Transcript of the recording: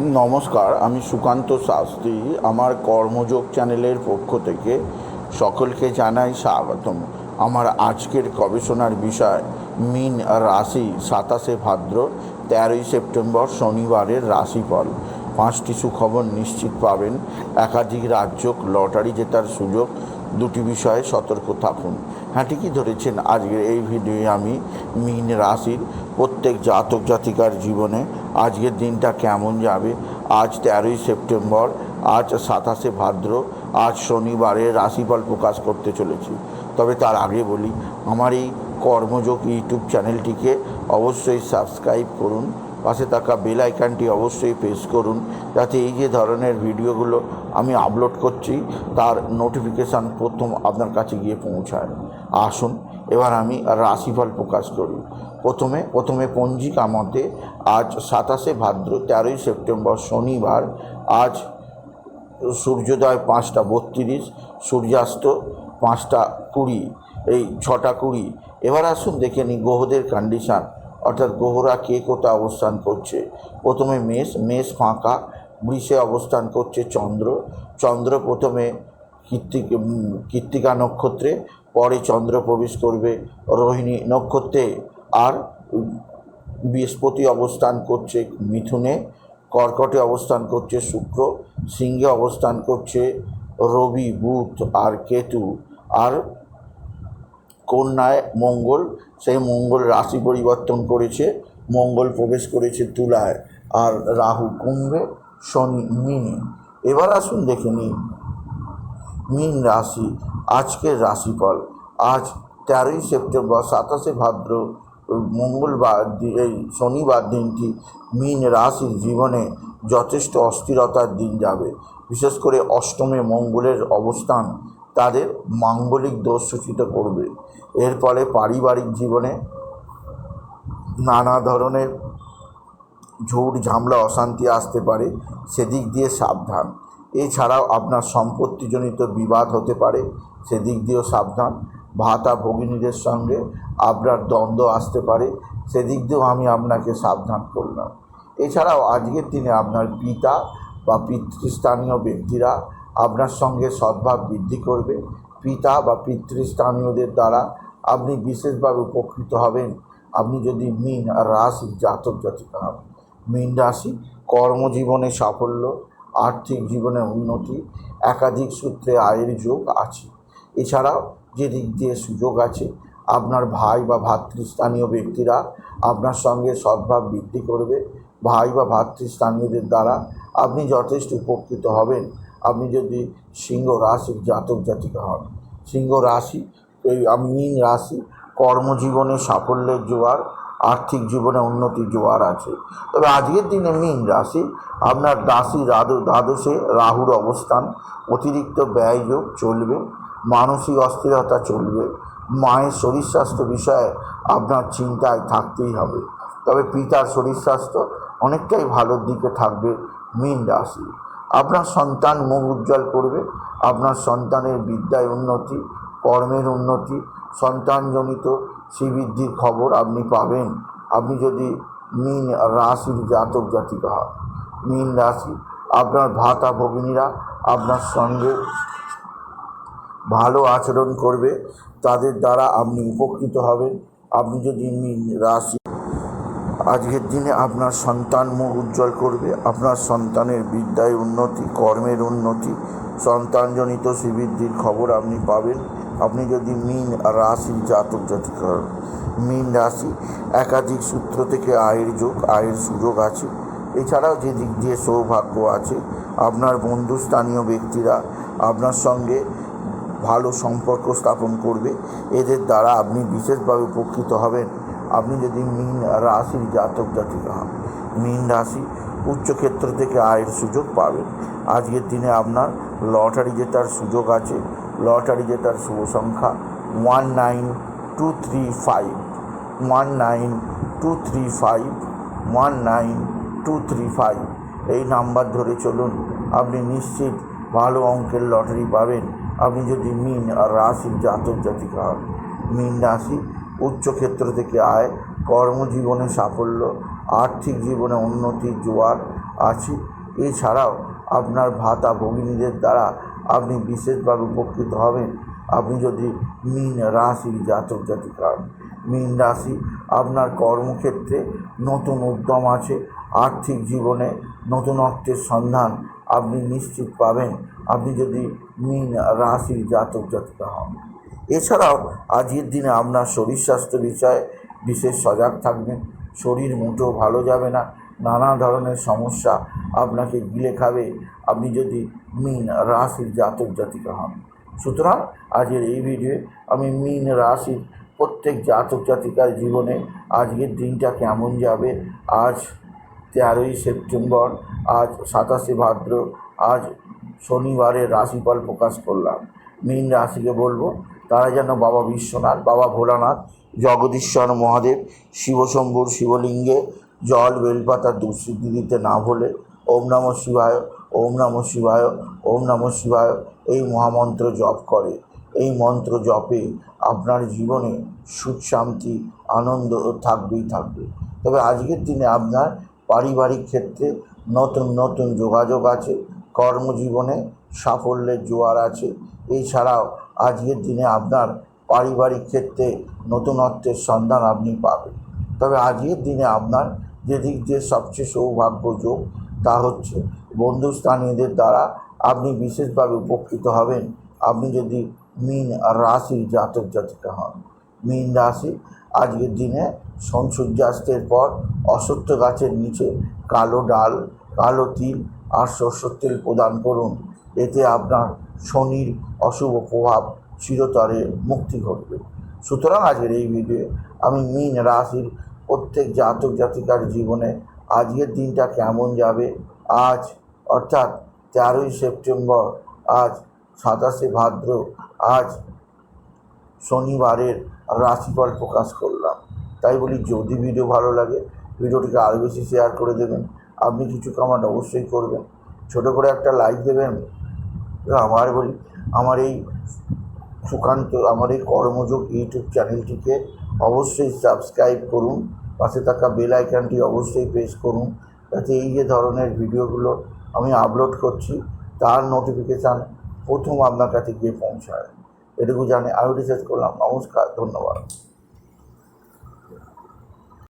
নমস্কার, আমি সুকান্ত শাস্ত্রী, আমার কর্মযোগ চ্যানেলের পক্ষ থেকে সকলকে জানাই স্বাগতম। আমার আজকের গবেষণার বিষয়, মিন রাশি সাতাশে ভাদ্র, তেরোই সেপ্টেম্বর শনিবারের রাশিফল। পাঁচটি সুখবর নিশ্চিত পাবেন। একাধিক রাজ্য লটারি জেতার সুযোগ। দুটি বিষয়ে সতর্ক থাকুন। ঠিকই ধরেছেন। আজকের এই ভিডিওয়ে আমি মিন রাশির প্রত্যেক জাতক জাতিকার জীবনে আজকের দিনটা কেমন যাবে? আজ তেরোই সেপ্টেম্বর, আজ সাতাশে ভাদ্র, আজ শনিবারে রাশিফল প্রকাশ করতে চলেছি। তবে তার আগে বলি, আমার এই কর্মযোগ ইউটিউব চ্যানেলটিকে অবশ্যই সাবস্ক্রাইব করুন। পাশে থাকা বেল আইকানটি অবশ্যই প্রেস করুন, যাতে এই যে ধরনের ভিডিওগুলো আমি আপলোড করছি, তার নোটিফিকেশান প্রথম আপনার কাছে গিয়ে পৌঁছায়। আসুন, এবার আমি রাশিফল প্রকাশ করি। প্রথমে প্রথমে পঞ্জিকা মতে আজ সাতাশে ভাদ্র, তেরোই সেপ্টেম্বর শনিবার, আজ সূর্যোদয় পাঁচটা বত্রিশ, সূর্যাস্ত পাঁচটা কুড়ি, এই ছটা কুড়ি। এবার আসুন দেখে নিই গ্রহদের কন্ডিশান অর্থাৎ গ্রহরা কে কোথায় অবস্থান করছে? প্রথমে মেষ মেষ ফাঁকা বৃষে অবস্থান করছে চন্দ্র। চন্দ্র প্রথমে কৃত্তিক উম, কৃত্তিকা নক্ষত্রে পরে চন্দ্র প্রবেশ করবে রোহিণী নক্ষত্রে। আর বৃহস্পতি অবস্থান করছে মিথুনে কর্কটে অবস্থান করছে শুক্র সিংহে অবস্থান করছে রবি বুধ আর কেতু। আর কন্যায় মঙ্গল, সেই মঙ্গল রাশি পরিবর্তন করেছে, মঙ্গল প্রবেশ করেছে তুলায়, আর রাহু কুম্ভে শনি মিনে। এবার আসুন দেখে নিই। মীন রাশি, আজকের রাশিফল। আজ তেরোই সেপ্টেম্বর, সাতাশে ভাদ্র, মঙ্গলবার এই শনিবার দিনটি মীন রাশির জীবনে যথেষ্ট অস্থিরতার দিন যাবে। বিশেষ করে অষ্টমে মঙ্গলের অবস্থান তাদের মাঙ্গলিক দোষ সূচিত করবে। এর ফলে পারিবারিক জীবনে নানা ধরনের ঝুট ঝামলা, অশান্তি আসতে পারে, সেদিক দিয়ে সাবধান। এছাড়াও আপনার সম্পত্তিজনিত বিবাদ হতে পারে, সেদিক দিয়েও সাবধান। ভাতা ভগিনীদের সঙ্গে আপনার দ্বন্দ্ব আসতে পারে, সেদিক দিয়েও আমি আপনাকে সাবধান করলাম। এছাড়াও আজকের দিনে আপনার পিতা বা পিতৃস্থানীয় ব্যক্তিরা আপনার সঙ্গে সদ্ভাব বৃদ্ধি করবে। পিতা বা পিতৃস্থানীয়দের দ্বারা আপনি বিশেষভাবে উপকৃত হবেন। আপনি যদি মিন রাশির জাতক জাতিকা হন। মীন রাশি কর্মজীবনে সাফল্য, আর্থিক জীবনে উন্নতি, একাধিক সূত্রে আয়ের যোগ আছে। এছাড়াও যে দিক দিয়ে সুযোগ আছে, আপনার ভাই বা ভাতৃস্থানীয় ব্যক্তিরা আপনার সঙ্গে সদ্ভাব বৃদ্ধি করবে। ভাই বা ভাতৃস্থানীয়দের দ্বারা আপনি যথেষ্ট উপকৃত হবেন। আপনি যদি সিংহ রাশির জাতক জাতিকা হন, সিংহ রাশি, এই আমি মীন রাশি, কর্মজীবনে সাফল্যের জোয়ার, আর্থিক জীবনে উন্নতির জোয়ার আছে। তবে আজকের দিনে মীন রাশি, আপনার রাশি রাধু, দ্বাদশে রাহুর অবস্থান, অতিরিক্ত ব্যয়যোগ চলবে, মানসিক অস্থিরতা চলবে, মায়ের শরীর স্বাস্থ্য বিষয়ে আপনার চিন্তায় থাকতেই হবে। তবে পিতার শরীর স্বাস্থ্য অনেকটাই ভালোর দিকে থাকবে মীন রাশি। আপনার সন্তান মুখ উজ্জ্বল করবে, আপনার সন্তানের বিদ্যায় উন্নতি, কর্মের উন্নতি, সন্তানজনিত শ্রীবৃদ্ধির খবর আপনি পাবেন। আপনি যদি মীন রাশির জাতক জাতিকা হন, মীন রাশি, আপনার ভাতা ভগিনীরা আপনার সঙ্গে ভালো আচরণ করবে, তাদের দ্বারা আপনি উপকৃত হবেন। আপনি যদি মীন রাশি আজকের দিনে আপনার সন্তান মুখ উজ্জ্বল করবে, আপনার সন্তানের বিদ্যায় উন্নতি, কর্মের উন্নতি, সন্তানজনিত শ্রীবৃদ্ধির খবর আপনি পাবেন। আপনি যদি মীন রাশি জাতক জাতিকা হন। মীন রাশি একাধিক সূত্র থেকে আয়ের যোগ, আয়ের সুযোগ আছে। এছাড়াও যে দিক দিয়ে সৌভাগ্য আছে, আপনার বন্ধু স্থানীয় ব্যক্তিরা আপনার সঙ্গে ভালো সম্পর্ক স্থাপন করবে। এদের দ্বারা আপনি বিশেষভাবে উপকৃত হবেন। আপনি যদি মীন রাশির জাতক জাতিকা হন, মীন রাশি উচ্চক্ষেত্র থেকে আয়ের সুযোগ পাবেন। আজকের দিনে আপনার লটারি জেতার সুযোগ আছে। লটারি জেতার শুভ সংখ্যা one nine two three five, one nine two three five, one nine two three five. এই নাম্বার ধরে চলুন, আপনি নিশ্চিত ভালো অঙ্কের লটারি পাবেন। আপনি যদি মিন আর রাশির জাতক জাতিকা হন, মিন রাশি উচ্চক্ষেত্র থেকে আয়, কর্মজীবনে সাফল্য, আর্থিক জীবনে উন্নতির জোয়ার আছে এছাড়াও আপনার ভাতা ভগিনীদের দ্বারা আপনি বিশেষভাবে উপকৃত হবেন আপনি যদি মীন রাশির জাতক জাতিকা হন। মীন রাশি আপনার কর্মক্ষেত্রে নতুন উদ্যম আছে, আর্থিক জীবনে নতুন অর্থের সন্ধান আপনি নিশ্চিত পাবেন আপনি যদি মীন রাশির জাতক জাতিকা হন এছাড়াও আজকের দিনে আপনার শরীর স্বাস্থ্য বিষয়ে বিশেষ সজাগ থাকবেন। শরীর মোটেও ভালো যাবে না। নানা ধরনের সমস্যা আপনাকে গিলে খাবে। আপনি যদি মিন রাশির জাতক জাতিকা হন। সুতরাং আজকের এই ভিডিওয়ে আমি মিন রাশির প্রত্যেক জাতক জাতিকার জীবনে আজকের দিনটা কেমন যাবে? আজ তেরোই সেপ্টেম্বর, আজ সাতাশে ভাদ্র, আজ শনিবারের রাশিফল প্রকাশ করলাম। মীন রাশিকে বলব তারা যেন বাবা বিশ্বনাথ, বাবা ভোলানাথ, জগদীশ্বর মহাদেব, শিবশম্ভুর শিবলিঙ্গে জল বেলপাতা দুঃসিদ্ধি দিতে না ভোলে ওম নম শিবায়, ওম নম শিবায়, ওম নম শিবায় এই মহামন্ত্র জপ করে। এই মন্ত্র জপে আপনার জীবনে সুখ, শান্তি, আনন্দ থাকবেই থাকবে। তবে আজকের দিনে আপনার পারিবারিক ক্ষেত্রে নতুন নতুন যোগাযোগ আছে, কর্মজীবনে সাফল্যের জোয়ার আছে। এছাড়াও আজকের দিনে আপনার পারিবারিক ক্ষেত্রে নতুনত্বের সন্ধান আপনি পাবেন। তবে আজকের দিনে আপনার যে দিক দিয়ে সবচেয়ে সৌভাগ্যযোগ তা হচ্ছে বন্ধুস্থানীয়দের দ্বারা আপনি বিশেষভাবে উপকৃত হবেন। আপনি যদি মীন রাশির জাতক জাতিকা হন, মীন রাশি আজকের দিনে সন সূর্যাস্তের পর অসত্য গাছের নিচে কালো ডাল, কালো তিল আর সর্ষের তেল প্রদান করুন। এতে আপনার শনির অশুভ প্রভাব চিরতরে মুক্তি ঘটবে। সুতরাং আজকের এই ভিডিওয়ে আমি মীন রাশির প্রত্যেক জাতক জাতিকার জীবনে আজকের দিনটা কেমন যাবে? আজ, অর্থাৎ তেরোই সেপ্টেম্বর, আজ সাতাশে ভাদ্র, আজ শনিবারের রাশিফল প্রকাশ করলাম। তাই বলি, যদি ভিডিও ভালো লাগে ভিডিওটিকে আরও বেশি শেয়ার করে দেবেন। আপনি কিছু কমেন্ট অবশ্যই করবেন। ছোট করে একটা লাইক দেবেন আমার বলি, আমার এই সুকান্ত, আমার এই কর্মযোগ ইউটিউব চ্যানেলটিকে অবশ্যই সাবস্ক্রাইব করুন, পাশে থাকা বেল আইকনটি অবশ্যই প্রেস করুন, যাতে এই যে ধরনের ভিডিওগুলো আমি আপলোড করছি, তার নোটিফিকেশান প্রথম আপনার কাছে গিয়ে পৌঁছায়। এটুকু জানে আরও রিসার্চ করলাম। নমস্কার, ধন্যবাদ।